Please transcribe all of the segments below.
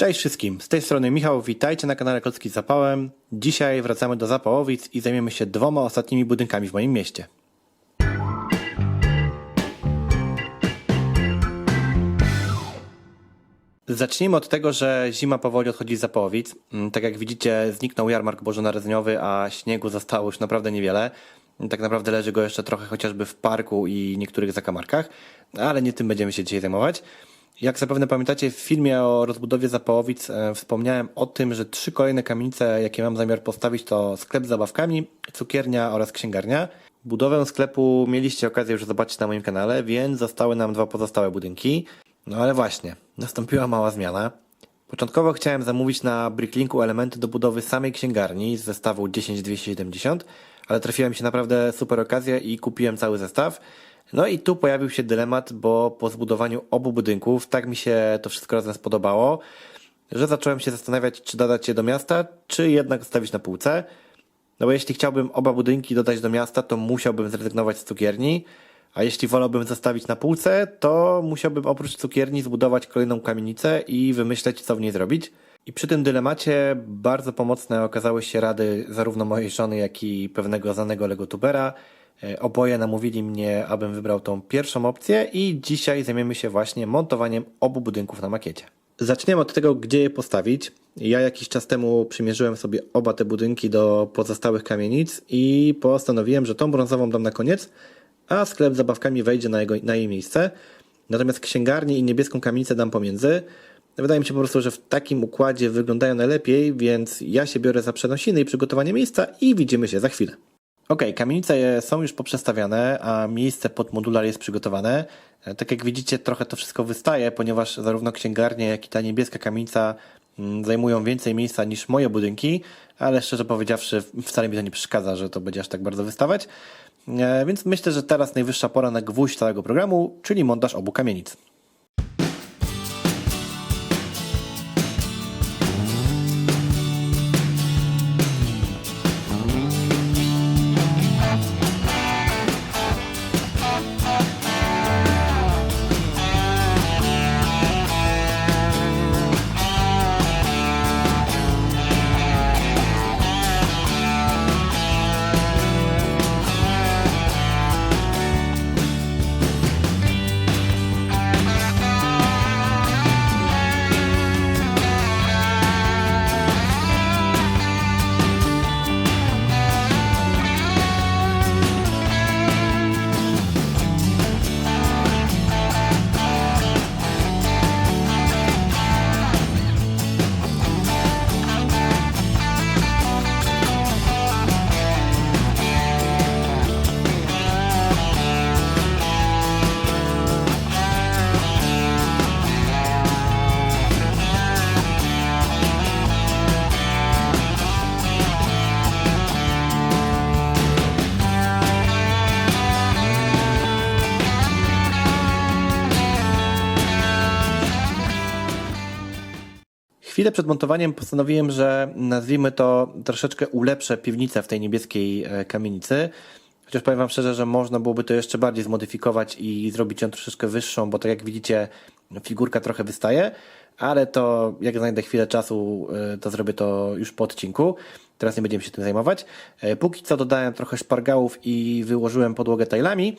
Cześć wszystkim, z tej strony Michał, witajcie na kanale Kocki Zapałem. Dzisiaj wracamy do Zapałowic i zajmiemy się dwoma ostatnimi budynkami w moim mieście. Zacznijmy od tego, że zima powoli odchodzi z Zapołowic. Mm, Tak jak widzicie, zniknął jarmark bożonarodzeniowy, a śniegu zostało już naprawdę niewiele. Tak naprawdę leży go jeszcze trochę chociażby w parku i niektórych zakamarkach, ale nie tym będziemy się dzisiaj zajmować. Jak zapewne pamiętacie, w filmie o rozbudowie Zapałowic e, wspomniałem o tym, że trzy kolejne kamienice, jakie mam zamiar postawić, to sklep z zabawkami, cukiernia oraz księgarnia. Budowę sklepu mieliście okazję już zobaczyć na moim kanale, więc zostały nam dwa pozostałe budynki. No ale właśnie, nastąpiła mała zmiana. Początkowo chciałem zamówić na Bricklinku elementy do budowy samej księgarni z zestawu 10270, ale trafiła mi się naprawdę super okazja i kupiłem cały zestaw. No i tu pojawił się dylemat, bo po zbudowaniu obu budynków tak mi się to wszystko razem spodobało, że zacząłem się zastanawiać, czy dodać je do miasta, czy jednak zostawić na półce. No bo jeśli chciałbym oba budynki dodać do miasta, to musiałbym zrezygnować z cukierni, a jeśli wolałbym zostawić na półce, to musiałbym oprócz cukierni zbudować kolejną kamienicę i wymyśleć, co w niej zrobić. I przy tym dylemacie bardzo pomocne okazały się rady zarówno mojej żony, jak i pewnego znanego legotubera. E, Oboje namówili mnie, abym wybrał tą pierwszą opcję i dzisiaj zajmiemy się właśnie montowaniem obu budynków na makiecie. Zaczniemy od tego, gdzie je postawić. Ja jakiś czas temu przymierzyłem sobie oba te budynki do pozostałych kamienic i postanowiłem, że tą brązową dam na koniec, a sklep z zabawkami wejdzie na, jego, na jej miejsce. Natomiast księgarnię i niebieską kamienicę dam pomiędzy. Wydaje mi się po prostu, że w takim układzie wyglądają najlepiej, więc ja się biorę za przenosiny i przygotowanie miejsca i widzimy się za chwilę. Ok, kamienice są już poprzestawiane, a miejsce pod modular jest przygotowane. E, Tak jak widzicie, trochę to wszystko wystaje, ponieważ zarówno księgarnia, jak i ta niebieska kamienica mm, zajmują więcej miejsca niż moje budynki, ale szczerze powiedziawszy, wcale mi to nie przeszkadza, że to będzie aż tak bardzo wystawać. E, Więc myślę, że teraz najwyższa pora na gwóźdź całego programu, czyli montaż obu kamienic. Chwilę przed montowaniem postanowiłem, że nazwijmy to troszeczkę ulepszę piwnicę w tej niebieskiej e, kamienicy. Chociaż powiem Wam szczerze, że można byłoby to jeszcze bardziej zmodyfikować i zrobić ją troszeczkę wyższą, bo tak jak widzicie, figurka trochę wystaje, ale to jak znajdę chwilę czasu, e, to zrobię to już po odcinku. Teraz nie będziemy się tym zajmować. E, Póki co dodałem trochę szpargałów i wyłożyłem podłogę tajlami.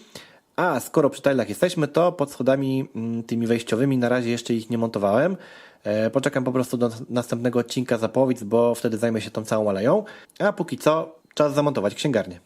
A skoro przy tajlach jesteśmy, to pod schodami mm, tymi wejściowymi na razie jeszcze ich nie montowałem. E, Poczekam po prostu do następnego odcinka zapowiedz, bo wtedy zajmę się tą całą aleją. A póki co czas zamontować księgarnię.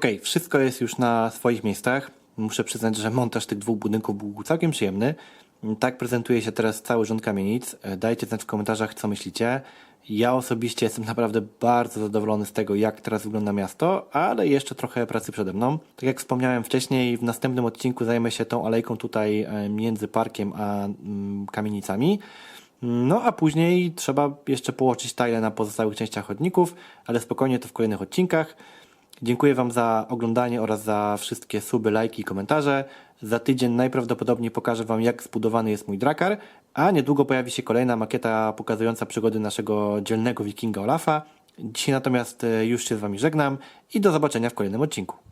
Okej, wszystko jest już na swoich miejscach. Muszę przyznać, że montaż tych dwóch budynków był całkiem przyjemny. Tak prezentuje się teraz cały rząd kamienic. E, Dajcie znać w komentarzach, co myślicie. Ja osobiście jestem naprawdę bardzo zadowolony z tego, jak teraz wygląda miasto, ale jeszcze trochę pracy przede mną. Tak jak wspomniałem wcześniej, w następnym odcinku zajmę się tą alejką tutaj e, między parkiem a mm, kamienicami. No a później trzeba jeszcze połączyć tile na pozostałych częściach chodników, ale spokojnie to w kolejnych odcinkach. Dziękuję Wam za oglądanie oraz za wszystkie suby, lajki i komentarze. Za tydzień najprawdopodobniej pokażę Wam, jak zbudowany jest mój drakar, a niedługo pojawi się kolejna makieta pokazująca przygody naszego dzielnego wikinga Olafa. Dzisiaj natomiast e, już się z Wami żegnam i do zobaczenia w kolejnym odcinku.